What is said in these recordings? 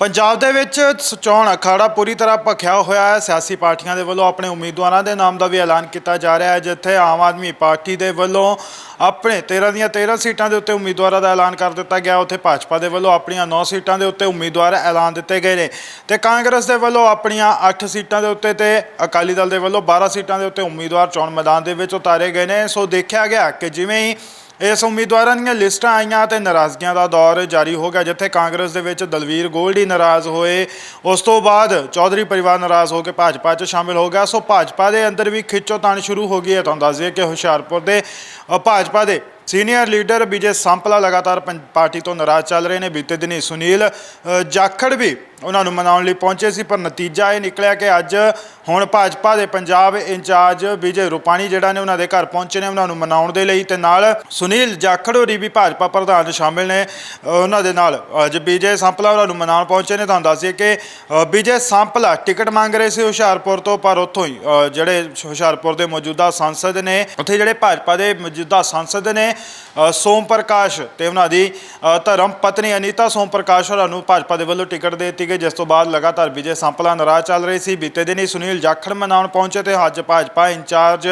ਪੰਜਾਬ ਦੇ ਵਿੱਚ ਚੋਣ ਅਖਾੜਾ ਪੂਰੀ ਤਰ੍ਹਾਂ ਭਖਿਆ ਹੋਇਆ ਹੈ। ਸਿਆਸੀ ਪਾਰਟੀਆਂ ਦੇ ਵੱਲੋਂ ਆਪਣੇ ਉਮੀਦਵਾਰਾਂ ਦੇ ਨਾਮ ਦਾ ਵੀ ਐਲਾਨ ਕੀਤਾ ਜਾ ਰਿਹਾ ਹੈ, ਜਿੱਥੇ ਆਮ ਆਦਮੀ ਪਾਰਟੀ ਦੇ ਵੱਲੋਂ ਆਪਣੇ 13 ਦੀਆਂ 13 ਸੀਟਾਂ ਦੇ ਉੱਤੇ ਉਮੀਦਵਾਰਾਂ ਦਾ ਐਲਾਨ ਕਰ ਦਿੱਤਾ ਗਿਆ। ਉੱਥੇ ਭਾਜਪਾ ਦੇ ਵੱਲੋਂ ਆਪਣੀਆਂ 9 ਸੀਟਾਂ ਦੇ ਉੱਤੇ ਉਮੀਦਵਾਰ ਐਲਾਨ ਦਿੱਤੇ ਗਏ ਨੇ ਤੇ ਕਾਂਗਰਸ ਦੇ ਵੱਲੋਂ ਆਪਣੀਆਂ 8 ਸੀਟਾਂ ਦੇ ਉੱਤੇ ਤੇ ਅਕਾਲੀ ਦਲ ਦੇ ਵੱਲੋਂ 12 ਸੀਟਾਂ ਦੇ ਉੱਤੇ ਉਮੀਦਵਾਰ ਚੋਣ ਮੈਦਾਨ ਦੇ ਵਿੱਚ ਉਤਾਰੇ ਗਏ ਨੇ। ਸੋ ਦੇਖਿਆ ਗਿਆ ਕਿ ਜਿਵੇਂ ਹੀ ਇਸ ਉਮੀਦਵਾਰਾਂ ਦੀਆਂ ਲਿਸਟਾਂ ਆਈਆਂ ਤੇ ਨਾਰਾਜ਼ਗੀਆਂ ਦਾ ਦੌਰ ਜਾਰੀ ਹੋ ਗਿਆ, ਜਿੱਥੇ ਕਾਂਗਰਸ ਦੇ ਵਿੱਚ ਦਲਵੀਰ ਗੋਲਡੀ ਨਾਰਾਜ਼ ਹੋਏ। ਉਸ ਤੋਂ ਬਾਅਦ ਚੌਧਰੀ ਪਰਿਵਾਰ ਨਾਰਾਜ਼ ਹੋ ਕੇ ਭਾਜਪਾ 'ਚ ਸ਼ਾਮਿਲ ਹੋ ਗਿਆ। ਸੋ ਭਾਜਪਾ ਦੇ ਅੰਦਰ ਵੀ ਖਿੱਚੋਤਾਣ ਸ਼ੁਰੂ ਹੋ ਗਈ ਹੈ। ਤੁਹਾਨੂੰ ਦੱਸ ਦਈਏ ਕਿ ਹੁਸ਼ਿਆਰਪੁਰ ਦੇ ਭਾਜਪਾ ਦੇ ਸੀਨੀਅਰ ਲੀਡਰ ਵਿਜੇ ਸੰਪਲਾ ਲਗਾਤਾਰ ਪੰ- ਪਾਰਟੀ ਤੋਂ ਨਾਰਾਜ਼ ਚੱਲ ਰਹੇ ਨੇ। ਬੀਤੇ ਦਿਨੀ ਸੁਨੀਲ ਜਾਖੜ ਵੀ ਉਹਨਾਂ ਨੂੰ ਮਨਾਉਣ ਲਈ ਪਹੁੰਚੇ ਸੀ, ਪਰ ਨਤੀਜਾ ਇਹ ਨਿਕਲਿਆ ਕਿ ਅੱਜ ਹੁਣ ਭਾਜਪਾ ਦੇ ਪੰਜਾਬ ਇੰਚਾਰਜ ਵਿਜੇ ਰੂਪਾਣੀ ਜਿਹੜਾ ਨੇ ਉਹਨਾਂ ਦੇ ਘਰ ਪਹੁੰਚੇ ਨੇ, ਉਹਨਾਂ ਨੂੰ ਮਨਾਉਣ ਦੇ ਲਈ ਤੇ ਨਾਲ ਸੁਨੀਲ ਜਾਖੜ ਹੋਰੀ ਵੀ ਭਾਜਪਾ ਪ੍ਰਧਾਨ ਸ਼ਾਮਿਲ ਨੇ ਉਹਨਾਂ ਦੇ ਨਾਲ ਅੱਜ ਵਿਜੇ ਸੰਪਲਾ ਉਹਨਾਂ ਨੂੰ ਮਨਾਉਣ ਪਹੁੰਚੇ ਨੇ। ਤੁਹਾਨੂੰ ਦੱਸ ਦਈਏ ਕਿ ਵਿਜੇ ਸੰਪਲਾ ਟਿਕਟ ਮੰਗ ਰਹੇ ਸੀ ਹੁਸ਼ਿਆਰਪੁਰ ਤੋਂ, ਪਰ ਉੱਥੋਂ ਹੀ ਜਿਹੜੇ ਹੁਸ਼ਿਆਰਪੁਰ ਦੇ ਮੌਜੂਦਾ ਸੰਸਦ ਨੇ, ਉੱਥੇ ਜਿਹੜੇ ਭਾਜਪਾ ਦੇ ਮੌਜੂਦਾ ਸੰਸਦ ਨੇ ਸੋਮ ਪ੍ਰਕਾਸ਼ ਤੇ ਉਹਨਾਂ ਦੀ ਧਰਮ ਪਤਨੀ ਅਨੀਤਾ ਸੋਮ ਪ੍ਰਕਾਸ਼ ਹੋਰਾਂ ਨੂੰ ਭਾਜਪਾ ਦੇ ਵੱਲੋਂ ਟਿਕਟ ਦੇ ਦਿੱਤੀ ਗਈ ਜਿਸ ਤੋਂ ਬਾਅਦ ਲਗਾਤਾਰ ਵਿਜੇ ਸੰਪਲਾ ਨਾਰਾਜ਼ ਚੱਲ ਰਹੀ ਸੀ। ਬੀਤੇ ਦਿਨ ਹੀ ਸੁਨੀਲ ਜਾਖੜ ਮਨਾਉਣ ਪਹੁੰਚੇ ਤੇ ਅੱਜ ਭਾਜਪਾ ਇੰਚਾਰਜ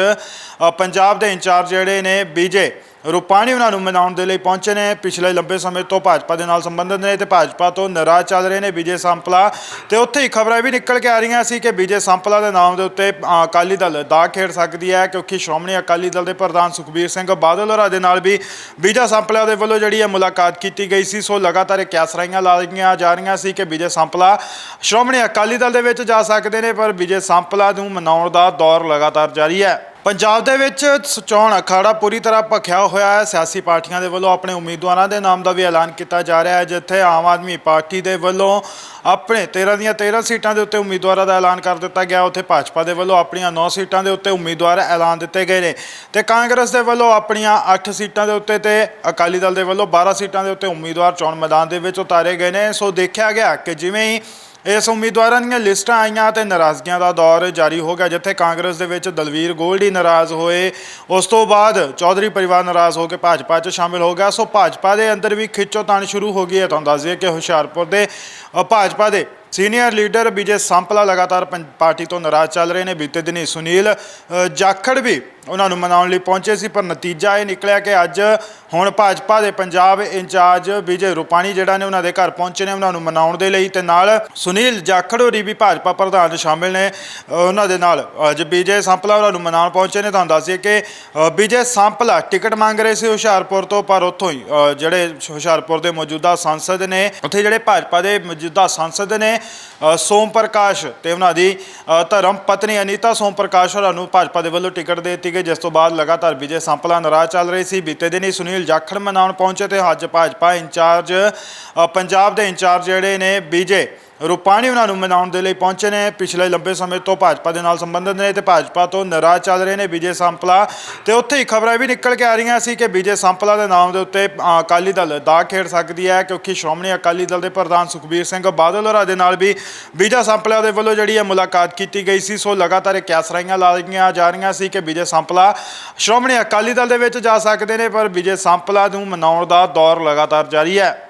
ਪੰਜਾਬ ਦੇ ਇੰਚਾਰਜ ਜਿਹੜੇ ਨੇ, ਵਿਜੇ ਰੂਪਾਣੀ ਉਹਨਾਂ ਨੂੰ ਮਨਾਉਣ ਦੇ ਲਈ ਪਹੁੰਚੇ ਨੇ। ਪਿਛਲੇ ਲੰਬੇ ਸਮੇਂ ਤੋਂ ਭਾਜਪਾ ਦੇ ਨਾਲ ਸੰਬੰਧਿਤ ਨੇ ਤੇ ਭਾਜਪਾ ਤੋਂ ਨਾਰਾਜ਼ ਚੱਲ ਰਹੇ ਨੇ ਵਿਜੇ ਸੰਪਲਾ। ਤੇ ਉੱਥੇ ਹੀ ਖਬਰਾਂ ਵੀ ਨਿਕਲ ਕੇ ਆ ਰਹੀਆਂ ਸੀ ਕਿ ਵਿਜੇ ਸੰਪਲਾ ਦੇ ਨਾਮ ਦੇ ਉੱਤੇ ਅਕਾਲੀ ਦਲ ਦਾ ਖੇਡ ਸਕਦੀ ਹੈ ਕਿਉਂਕਿ ਸ਼੍ਰੋਮਣੀ ਅਕਾਲੀ ਦਲ ਦੇ ਪ੍ਰਧਾਨ ਸੁਖਬੀਰ ਸਿੰਘ ਬਾਦਲ ਹੋਰਾਂ ਦੇ ਨਾਲ ਵੀ ਵਿਜੇ ਸੰਪਲਾ ਦੇ ਵੱਲੋਂ ਜਿਹੜੀ ਹੈ ਮੁਲਾਕਾਤ ਕੀਤੀ ਗਈ ਸੀ। ਸੋ ਲਗਾਤਾਰ ਇਹ ਕਿਆਸਰਾਈਆਂ ਲਾਈਆਂ ਜਾ ਰਹੀਆਂ ਸੀ ਕਿ ਵਿਜੇ ਸੰਪਲਾ ਸ਼੍ਰੋਮਣੀ ਅਕਾਲੀ ਦਲ ਦੇ ਵਿੱਚ ਜਾ ਸਕਦੇ ਨੇ, ਪਰ ਵਿਜੇ ਸੰਪਲਾ ਨੂੰ ਮਨਾਉਣ ਦਾ ਦੌਰ ਲਗਾਤਾਰ ਜਾਰੀ ਹੈ। ਪੰਜਾਬ ਦੇ ਵਿੱਚ ਚੋਣ ਅਖਾੜਾ ਪੂਰੀ ਤਰ੍ਹਾਂ ਭਖਿਆ ਹੋਇਆ ਹੈ। ਸਿਆਸੀ ਪਾਰਟੀਆਂ ਦੇ ਵੱਲੋਂ ਆਪਣੇ ਉਮੀਦਵਾਰਾਂ ਦੇ ਨਾਮ ਦਾ ਵੀ ਐਲਾਨ ਕੀਤਾ ਜਾ ਰਿਹਾ ਹੈ, ਜਿੱਥੇ ਆਮ ਆਦਮੀ ਪਾਰਟੀ ਦੇ ਵੱਲੋਂ ਆਪਣੇ 13 ਦੀਆਂ 13 ਸੀਟਾਂ ਦੇ ਉੱਤੇ ਉਮੀਦਵਾਰਾਂ ਦਾ ਐਲਾਨ ਕਰ ਦਿੱਤਾ ਗਿਆ। ਉੱਥੇ ਭਾਜਪਾ ਦੇ ਵੱਲੋਂ ਆਪਣੀਆਂ 9 ਸੀਟਾਂ ਦੇ ਉੱਤੇ ਉਮੀਦਵਾਰ ਐਲਾਨ ਦਿੱਤੇ ਗਏ ਨੇ ਤੇ ਕਾਂਗਰਸ ਦੇ ਵੱਲੋਂ ਆਪਣੀਆਂ 8 ਸੀਟਾਂ ਦੇ ਉੱਤੇ ਤੇ ਅਕਾਲੀ ਦਲ ਦੇ ਵੱਲੋਂ 12 ਸੀਟਾਂ ਦੇ ਉੱਤੇ ਉਮੀਦਵਾਰ ਚੋਣ ਮੈਦਾਨ ਦੇ ਵਿੱਚ ਉਤਾਰੇ ਗਏ ਨੇ। ਸੋ ਦੇਖਿਆ ਗਿਆ ਕਿ ਜਿਵੇਂ ਹੀ ਇਸ ਉਮੀਦਵਾਰਾਂ ਦੀਆਂ ਲਿਸਟਾਂ ਆਈਆਂ ਤੇ ਨਾਰਾਜ਼ਗੀਆਂ ਦਾ ਦੌਰ ਜਾਰੀ ਹੋ ਗਿਆ, ਜਿੱਥੇ ਕਾਂਗਰਸ ਦੇ ਵਿੱਚ ਦਲਵੀਰ ਗੋਲਡੀ ਨਾਰਾਜ਼ ਹੋਏ। ਉਸ ਤੋਂ ਬਾਅਦ ਚੌਧਰੀ ਪਰਿਵਾਰ ਨਾਰਾਜ਼ ਹੋ ਕੇ ਭਾਜਪਾ 'ਚ ਸ਼ਾਮਿਲ ਹੋ ਗਿਆ। ਸੋ ਭਾਜਪਾ ਦੇ ਅੰਦਰ ਵੀ ਖਿੱਚੋਤਾਣ ਸ਼ੁਰੂ ਹੋ ਗਈ ਹੈ। ਤੁਹਾਨੂੰ ਦੱਸ ਦਈਏ ਕਿ ਹੁਸ਼ਿਆਰਪੁਰ ਦੇ ਭਾਜਪਾ ਦੇ ਸੀਨੀਅਰ ਲੀਡਰ ਵਿਜੇ ਸੰਪਲਾ ਲਗਾਤਾਰ ਪੰ- ਪਾਰਟੀ ਤੋਂ ਨਾਰਾਜ਼ ਚੱਲ ਰਹੇ ਨੇ। ਬੀਤੇ ਦਿਨੀ ਸੁਨੀਲ ਜਾਖੜ ਵੀ ਉਹਨਾਂ ਨੂੰ ਮਨਾਉਣ ਲਈ ਪਹੁੰਚੇ ਸੀ, ਪਰ ਨਤੀਜਾ ਇਹ ਨਿਕਲਿਆ ਕਿ ਅੱਜ ਹੁਣ ਭਾਜਪਾ ਦੇ ਪੰਜਾਬ ਇੰਚਾਰਜ ਵਿਜੇ ਰੂਪਾਣੀ ਜਿਹੜਾ ਨੇ ਉਹਨਾਂ ਦੇ ਘਰ ਪਹੁੰਚੇ ਨੇ ਉਹਨਾਂ ਨੂੰ ਮਨਾਉਣ ਦੇ ਲਈ ਤੇ ਨਾਲ ਸੁਨੀਲ ਜਾਖੜ ਹੋਰੀ ਵੀ ਭਾਜਪਾ ਪ੍ਰਧਾਨ ਸ਼ਾਮਿਲ ਨੇ। ਉਹਨਾਂ ਦੇ ਨਾਲ ਅੱਜ ਵਿਜੇ ਸੰਪਲਾ ਉਹਨਾਂ ਨੂੰ ਮਨਾਉਣ ਪਹੁੰਚੇ ਨੇ। ਤੁਹਾਨੂੰ ਦੱਸ ਕਿ ਵਿਜੇ ਸੰਪਲਾ ਟਿਕਟ ਮੰਗ ਰਹੇ ਸੀ ਹੁਸ਼ਿਆਰਪੁਰ ਤੋਂ, ਪਰ ਉੱਥੋਂ ਹੀ ਜਿਹੜੇ ਹੁਸ਼ਿਆਰਪੁਰ ਦੇ ਮੌਜੂਦਾ ਸੰਸਦ ਨੇ, ਉੱਥੇ ਜਿਹੜੇ ਭਾਜਪਾ ਦੇ ਮੌਜੂਦਾ ਸੰਸਦ ਨੇ ਸੋਮ ਪ੍ਰਕਾਸ਼ ਤੇ ਉਹਨਾਂ ਦੀ ਅ, ਧਰਮ ਪਤਨੀ ਅਨੀਤਾ ਸੋਮ ਪ੍ਰਕਾਸ਼ ਹੋਰਾਂ ਨੂੰ ਭਾਜਪਾ ਦੇ ਵੱਲੋਂ ਟਿਕਟ ਦੇ ਦਿੱਤੀ ਗਈ ਜਿਸ ਤੋਂ ਬਾਅਦ ਲਗਾਤਾਰ ਵਿਜੇ ਸੰਪਲਾ ਨਾਰਾਜ਼ ਚੱਲ ਰਹੀ ਸੀ। ਬੀਤੇ ਦਿਨ ਹੀ ਸੁਨੀਲ ਜਾਖੜ ਮਨਾਉਣ ਪਹੁੰਚੇ ਤੇ ਅੱਜ ਭਾਜਪਾ ਇੰਚਾਰਜ ਪੰਜਾਬ ਦੇ ਇੰਚਾਰਜ ਜਿਹੜੇ ਨੇ ਵਿਜੇ ਰੂਪਾਣੀ ਉਹਨਾਂ ਨੂੰ ਮਨਾਉਣ ਦੇ ਲਈ ਪਹੁੰਚੇ ਨੇ। ਪਿਛਲੇ ਲੰਬੇ ਸਮੇਂ ਤੋਂ ਭਾਜਪਾ ਦੇ ਨਾਲ ਸੰਬੰਧਿਤ ਨੇ ਤੇ ਭਾਜਪਾ ਤੋਂ ਨਾਰਾਜ਼ ਚੱਲ ਰਹੇ ਨੇ ਵਿਜੇ ਸੰਪਲਾ। ਤੇ ਉੱਥੇ ਹੀ ਖਬਰਾਂ ਵੀ ਨਿਕਲ ਕੇ ਆ ਰਹੀਆਂ ਸੀ ਕਿ ਵਿਜੇ ਸੰਪਲਾ ਦੇ ਨਾਮ ਦੇ ਉੱਤੇ ਅਕਾਲੀ ਦਲ ਦਾ ਖੇਡ ਸਕਦੀ ਹੈ ਕਿਉਂਕਿ ਸ਼੍ਰੋਮਣੀ ਅਕਾਲੀ ਦਲ ਦੇ ਪ੍ਰਧਾਨ ਸੁਖਬੀਰ ਸਿੰਘ ਬਾਦਲ ਹੋਰਾਂ ਦੇ ਨਾਲ ਵੀ ਵਿਜੇ ਸੰਪਲਾ ਦੇ ਵੱਲੋਂ ਜਿਹੜੀ ਹੈ ਮੁਲਾਕਾਤ ਕੀਤੀ ਗਈ ਸੀ, ਸੋ ਲਗਾਤਾਰ ਇਹ ਕਿਆਸਰਾਈਆਂ ਲਾਈਆਂ ਜਾ ਰਹੀਆਂ ਸੀ ਕਿ ਵਿਜੇ ਸੰਪਲਾ ਸ਼੍ਰੋਮਣੀ ਅਕਾਲੀ ਦਲ ਦੇ ਵਿੱਚ ਜਾ ਸਕਦੇ ਨੇ, ਪਰ ਵਿਜੇ ਸੰਪਲਾ ਨੂੰ ਮਨਾਉਣ ਦਾ ਦੌਰ ਲਗਾਤਾਰ ਜਾਰੀ ਹੈ।